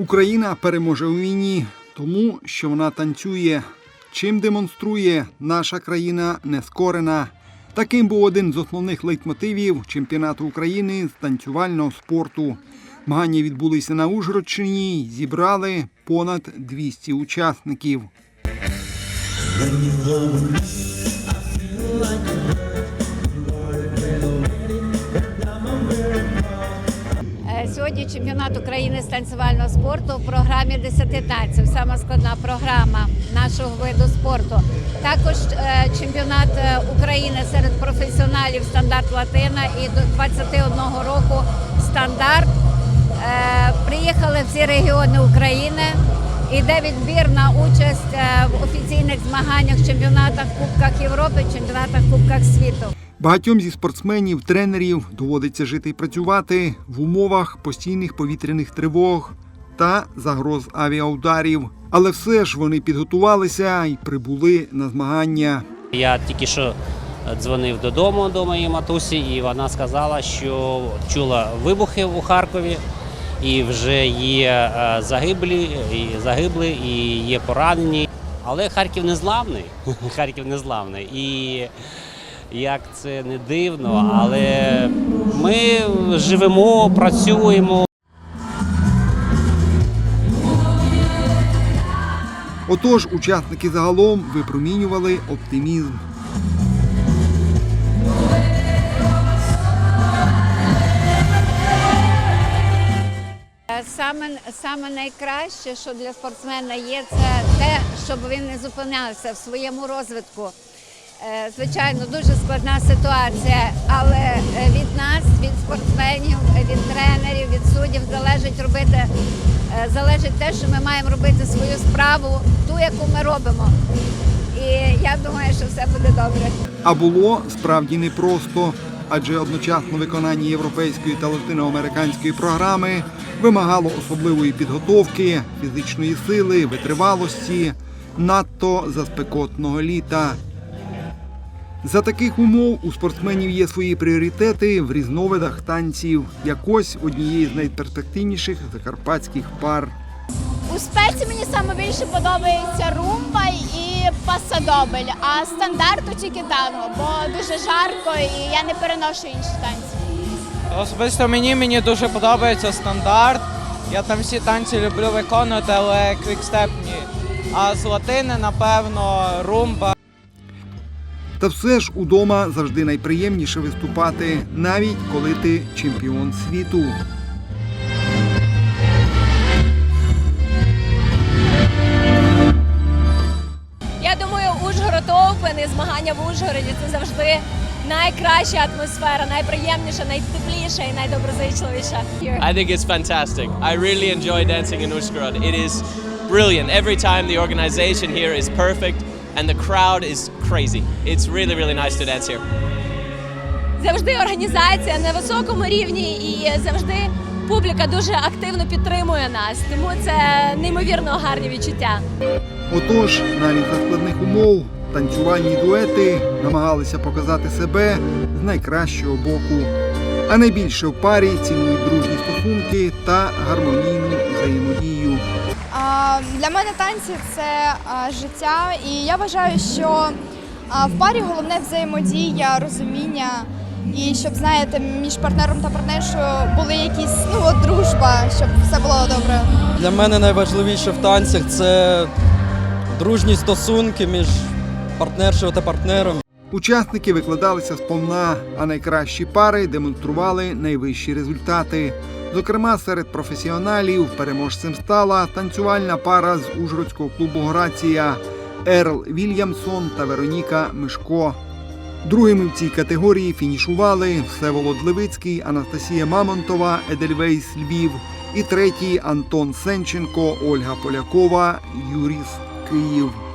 Україна переможе у війні, тому що вона танцює. Чим демонструє наша країна нескорена. Таким був один з основних лейтмотивів чемпіонату України з танцювального спорту. Змагання відбулися на Ужгородщині, зібрали понад 200 учасників. Сьогодні чемпіонат України з танцювального спорту в програмі 10 танців. Сама складна програма нашого виду спорту. Також е, чемпіонат е, України серед професіоналів стандарт Латина і до 21 року стандарт. Е, Приїхали всі регіони України. Іде відбір на участь е, в офіційних змаганнях, чемпіонатах, Кубках Європи, чемпіонатах, Кубках світу. Багатьом зі спортсменів, тренерів доводиться жити і працювати в умовах постійних повітряних тривог та загроз авіаударів. Але все ж вони підготувалися і прибули на змагання. Я тільки що дзвонив додому до моєї матусі, і вона сказала, що чула вибухи у Харкові, і вже є е, загиблі, і загиблі, і є поранені. Але Харків не зламний. Харків не зламний. І як це не дивно, але ми живемо, працюємо. Отож, учасники загалом випромінювали оптимізм. Саме, саме найкраще, що для спортсмена є, це те, щоб він не зупинявся в своєму розвитку. Е, Звичайно, дуже складна ситуація, але е, від нас, від спортсменів, від тренерів, від суддів залежить робити, е, залежить те, що ми маємо робити свою справу, ту, яку ми робимо. І я думаю, що все буде добре. А було справді непросто, адже одночасно виконання європейської та латиноамериканської програми вимагало особливої підготовки, фізичної сили, витривалості, надто за спекотного літа. За таких умов у спортсменів є свої пріоритети в різновидах танців, якось однієї з найперспективніших закарпатських пар. У спеці мені саме більше подобається румба і пасадобель, а стандарту тільки танго, бо дуже жарко і я не переношу інші танці. Особисто мені мені дуже подобається стандарт. Я там всі танці люблю виконувати, але квікстеп ні. А з латини, напевно, румба. Та все ж удома завжди найприємніше виступати, навіть коли ти чемпіон світу. І змагання в Ужгороді це завжди найкраща атмосфера, найприємніша, найтепліша і найдоброзичливіша. I think it's fantastic. I really enjoy dancing in Uzhgorod. It is brilliant. Every time the organization here is perfect and the crowd is crazy. It's really, really nice to dance here. Завжди організація на високому рівні і завжди публіка дуже активно підтримує нас. Тому це неймовірно гарні відчуття. Отож, навіть за складних умов танцювальні дуети намагалися показати себе з найкращого боку. А найбільше в парі цінують дружні стосунки та гармонійну взаємодію. Для мене танці це життя, і я вважаю, що в парі головне взаємодія, розуміння, і щоб знаєте, між партнером та партнершою були якісь ну от дружба, щоб все було добре. Для мене найважливіше в танцях це дружні стосунки між партнершою та партнером. Учасники викладалися сповна, а найкращі пари демонстрували найвищі результати. Зокрема, серед професіоналів переможцем стала танцювальна пара з Ужгородського клубу Грація Ерл Вільямсон та Вероніка Мишко. Другими в цій категорії фінішували Всеволод Левицький, Анастасія Мамонтова, Едельвейс Львів і третій Антон Сенченко, Ольга Полякова, Юріс Київ.